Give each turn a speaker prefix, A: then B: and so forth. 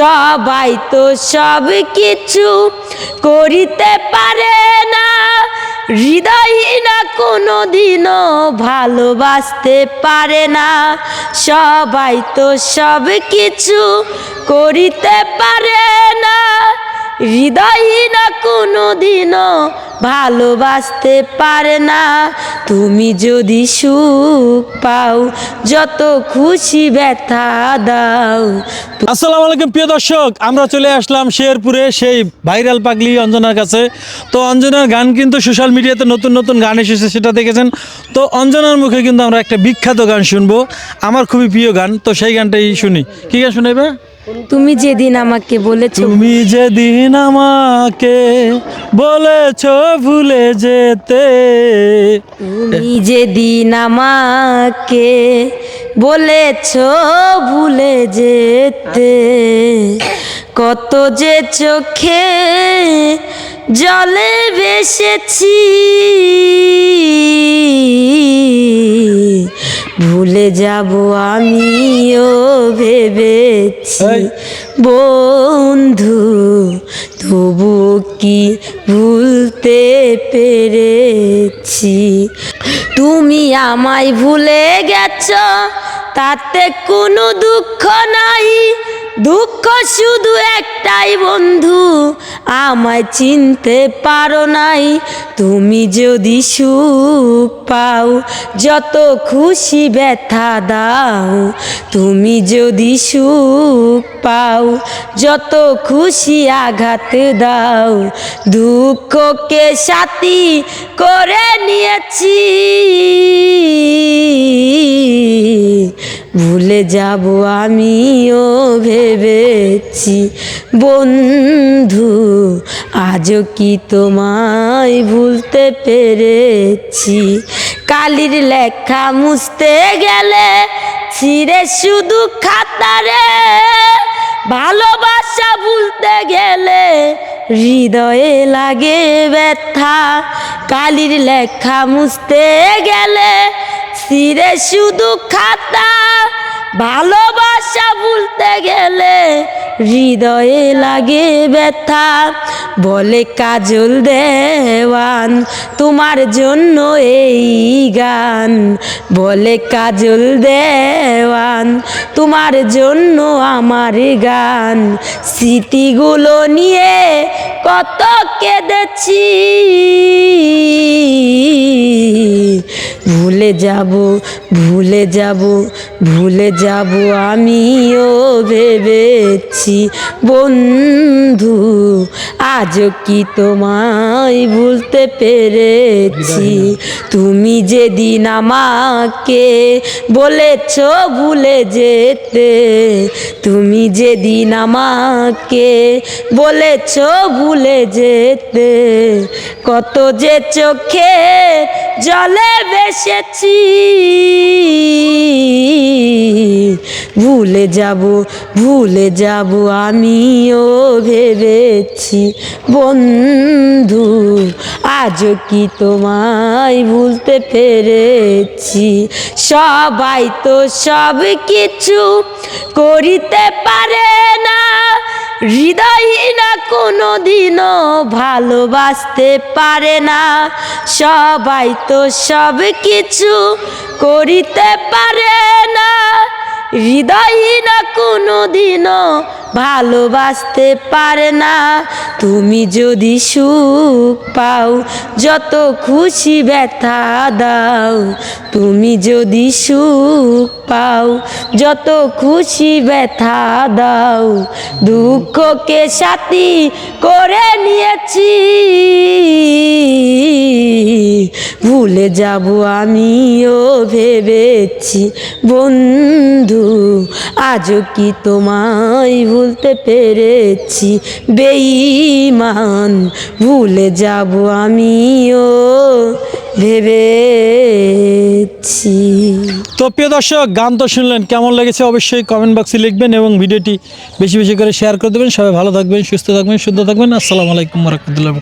A: সবাই তো সব কিছু করিতে পারে না। হৃদয় না কোনো দিনও ভালোবাসতে পারে না। সবাই তো সব কিছু করিতে পারে না। হৃদয়হীনা কোনো দিনও ভালোবাসতে পারে না। তুমি যদি সুখ পাও, যত খুশি ব্যথা দাও।
B: আসসালামু আলাইকুম প্রিয় দর্শক, আমরা চলে আসলাম শেরপুরে সেই ভাইরাল পাগলি অঞ্জনার কাছে। তো অঞ্জনার গান কিন্তু সোশ্যাল মিডিয়াতে নতুন নতুন গান এসেছে, সেটা দেখেছেন? তো অঞ্জনার মুখে কিন্তু আমরা একটা বিখ্যাত গান শুনব। আমার খুবই প্রিয় গান, তো সেই গানটাই শুনি। কি গান শুনেবে
A: তুমি যেদিন আমাকে বলেছ
B: তুমি যেদিন আমাকে বলেছ ভুলে যেতে।
A: তুমি যেদিন আমাকে বলেছ ভুলে যেতে। কত যে চোখে জলে বেসেছি ভুলে যাব আমিও ভেবেছি
B: এই।
A: বন্ধু তবু কি ভুলতে পেরেছি? তুমি আমায় ভুলে গেছ তাতে কোনো দুঃখ নাই। দুঃখ শুধু একটাই বন্ধু আমায় চিনতে পারো নাই। তুমি যদি সুখ পাও, যত খুশি ব্যথা দাও। তুমি যদি সুখ পাও, যত খুশি আঘাত দাও। দুঃখকে সাথী করে নিয়েছি। ভুলে যাব আমিও ভেবেছি। বন্ধু, আজও কি তোমায় ভুলতে পেরেছি? কালির লেখা মুছতে গেলে ছিঁড়ে শুধু খাতারে। ভালোবাসা ভুলতে গেলে হৃদয়ে লাগে ব্যথা। কালির লেখা মুছতে গেলে ছিঁড়ে শুধু খাতা। ভালোবাসা ভুলতে গেলে হৃদয়ে লাগে ব্যথা। বলে কাজল দেওয়ান, তোমার জন্য এই গান। বলে কাজল দেওয়ান, তোমার জন্য আমার গান। স্মৃতিগুলো নিয়ে কত কেঁদেছি। ভুলে যাব ভুলে যাব ভুলে যাব আমিও ভেবেছি। বন্ধু, আজও কি তোমায় ভুলতে পেরেছি? তুমি যেদিন আমাকে বলেছ ভুলে যেতে, তুমি যেদিন আমাকে বলেছ ভুলে যেতে, কত যে চোখে জলে বেসেছি ভুলে যাব ভুলে যাব আমিও ভেবেছি। বন্ধু, আজও কি তোমায় ভুলতে পেরেছি? সবাই তো সব কিছু করিতে পারে না। হৃদয়হীনা কোনো দিনও ভালোবাসতে পারে না। সবাই তো সব কিছু করিতে পারে না। হৃদয়হীনা কোনো দিনও ভালোবাসতে পারে না। তুমি যদি সুখ পাও, যত খুশি ব্যথা দাও। তুমি যদি সুখ পাও, যত খুশি ব্যথা দাও। দুঃখকে সাথী করে নিয়েছি। ভুলে যাব আমিও ভেবেছি। বন্ধু, আজও কি তোমায় ভুলতে পেরেছি, বেঈমান, ভুলে যাব আমিও ভেবেছি।
B: তো প্রিয় দর্শক, গান তো শুনলেন, কেমন লেগেছে অবশ্যই কমেন্ট বক্সে লিখবেন এবং ভিডিওটি বেশি বেশি করে শেয়ার করে দেবেন। সবাই ভালো থাকবেন, সুস্থ থাকবেন, শুদ্ধ থাকবেন। আসসালামু আলাইকুম রহমতুল্লাহ